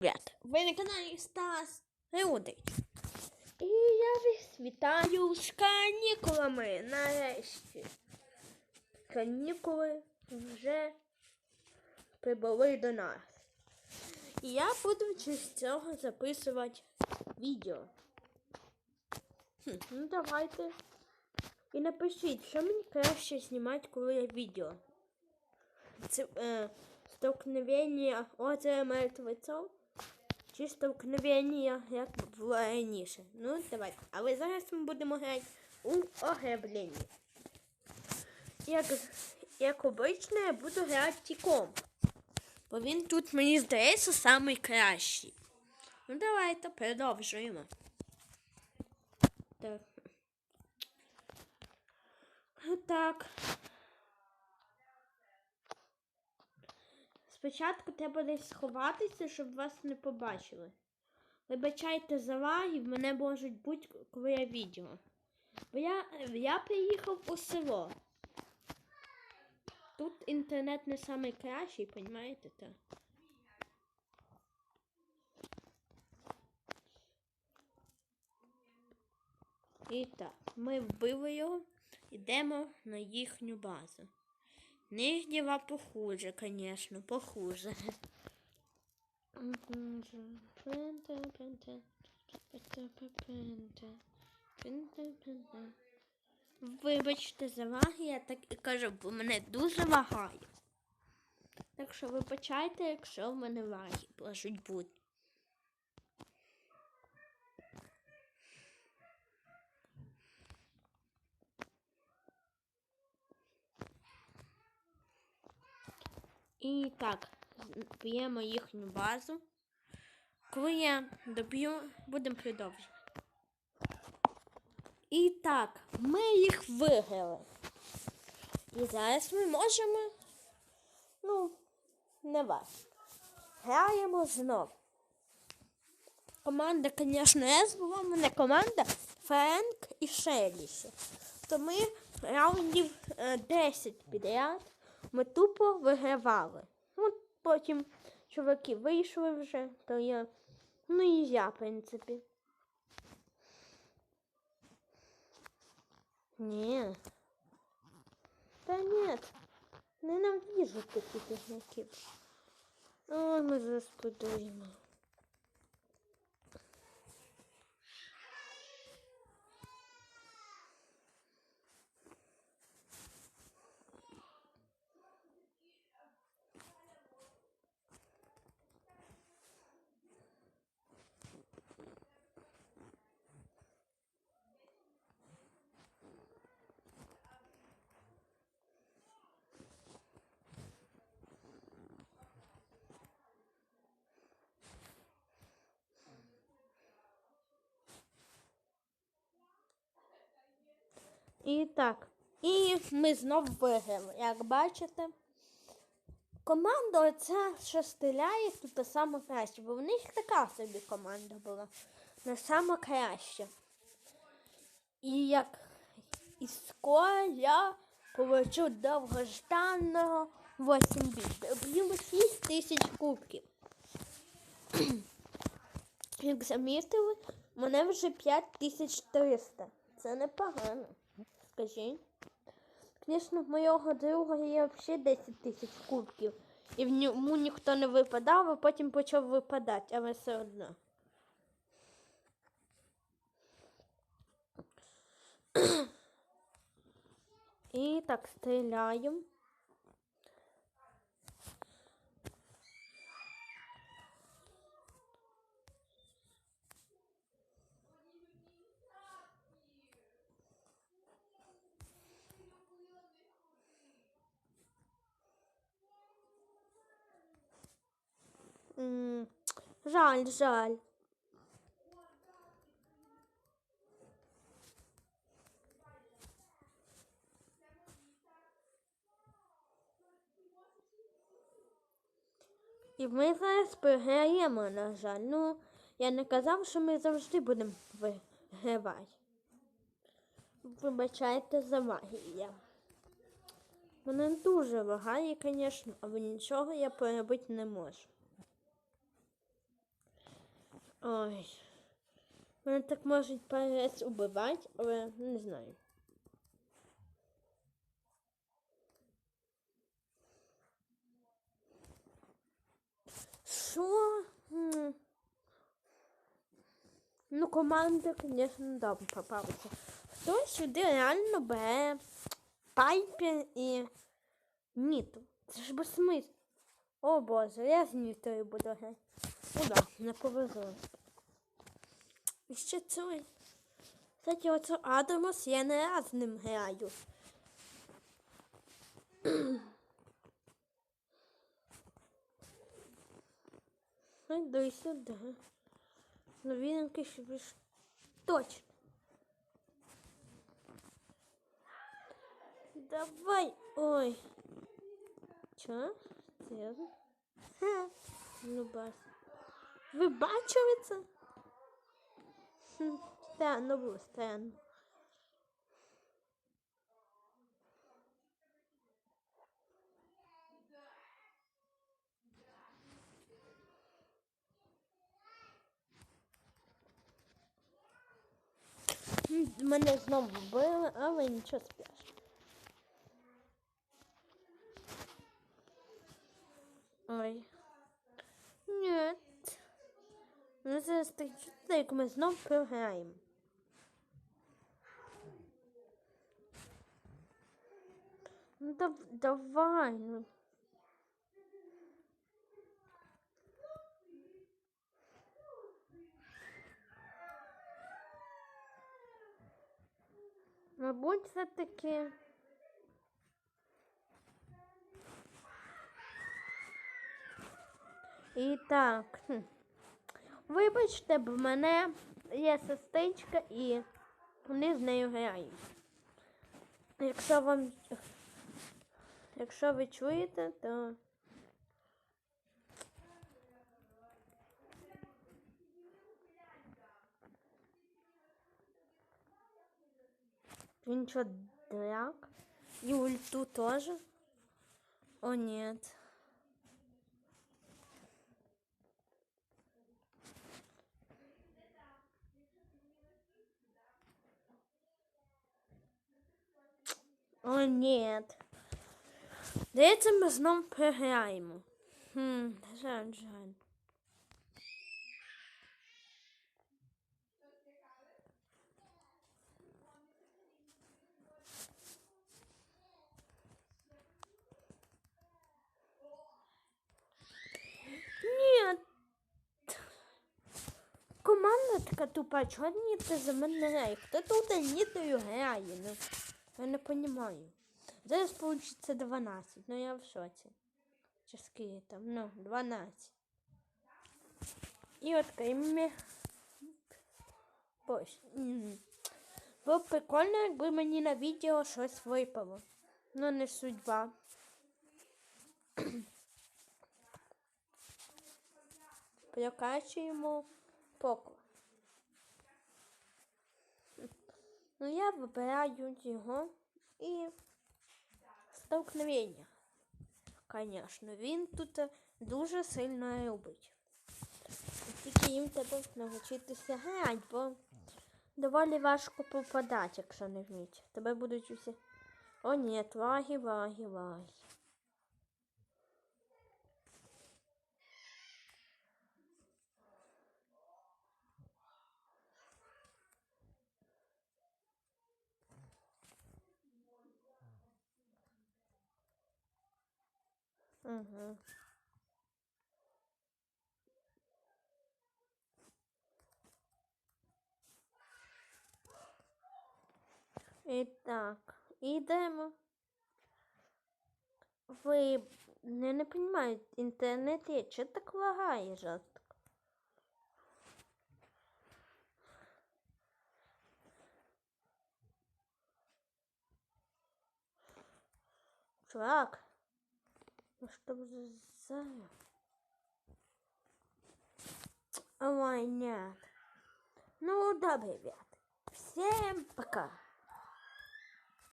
Ребят, ви на каналі Стас Геодич. І я вас вітаю з канікулами нарешті. Канікули вже прибули до нас. І я буду через цього записувати відео. Хм, ну давайте. І напишіть, що мені краще знімати, коли я відео. Це е, столкновення озера мертвецов чи столкновення, як було раніше. Ну, давайте. Але зараз ми будемо грати у ограблення. Як, як обично, я буду грати тіком. Бо він тут, мені здається, самий кращий. Ну, давайте продовжуємо. Так. Так. Спочатку треба десь сховатися, щоб вас не побачили. Вибачайте за лаги, в мене можуть бути, коли я відео. Бо я, я приїхав у село. Тут інтернет не найкращий, розумієте? Та? І так, ми вбили його, йдемо на їхню базу. Нижнего похуже, конечно, похуже. Вибачте за лаги, я так і кажу, бо мене дуже лагає. Так що вибачайте, якщо в мене лаги можуть бути. І так, б'ємо їхню базу. Коли я доб'ю, будемо продовжувати. І так, ми їх виграли. І зараз ми можемо, ну, не вас. Граємо знов. Команда, звісно, С була, в мене команда Френк і Шеліші. То ми раундів е, 10 підряд ми тупо вигравали. От потім чуваки вийшли вже, то я. Ну і я, в принципі. Ні. Та ні. Ненавижу таких ігроків. Ой, ми засподуємо. І так. І ми знов виграли. Як бачите, команда оця, що стріляє, тут саме краще, бо в них така собі команда була. Не саме краще. І як і скоро я получу довгожданного 8 біт. Об'ємо 6 тисяч кубків. Як замітили, мене вже 5300. Це непогано. Скажіть. Звісно, в моєго друга є взагалі 10 тисяч кубків. І в ньому ніхто не випадав, а потім почав випадати, але все одно. І так стріляємо. Жаль, жаль. І ми зараз програємо, на жаль. Ну, я не казав, що ми завжди будемо вигравати. Вибачайте за магію. Мене дуже лагає, звісно, але нічого я поробити не можу. Ой. Мене так можуть перець убивати, але не знаю. Що? Ну, команда, звісно, добре попалася. Хтось сюди реально бере пайпер і ніту. Це ж безсмисло. О боже, я з нітою буду грати. Ну да, не повезло. І ще цей. Кстати, оце Адамос я не раз з ним граю. Йду і сюди. Ну якийсь більш точно. Давай. Ой. Чо? Серйозно? Ха. Ну бас. Ви бачили це? Хм, Странно було, странно. Мене знову вбили, але нічого страшного. Ой. Ні. Ну, зараз так чути, як ми знов програємо. Ну, дав, давай. Ну. Мабуть, все-таки. І так. Вибачте, бо в мене є сестричка і вони з нею грають. Якщо вам. Якщо ви чуєте, то. Він що, драк? І ульту тоже? О, нет. О, нет. Здається, ми знов програємо. Хм, жаль, жаль. Команда така тупа, чого ніти за мене грає? Хто тут нітою грає? Ну, я не розумію. Зараз получиться 12, ну я в шоці. Скільки там? Ну, 12. І от ми. Ось. м. Було б прикольно, якби мені на відео щось випало. Ну, не судьба. Прокачуємо поко. Ну, я вибираю його і столкновення. Конечно, він тут дуже сильно любить. Тільки їм треба навчитися грати, бо доволі важко попадати, якщо не вміть. Тебе будуть усі. О, ні, ваги, ваги, лаги. Угу. І так, ідемо. Ви не, не розумію, інтернет є, чи так лагає жорстко? Чувак, ну что за... Ой, нет. Ну, да, ребят. Всем пока.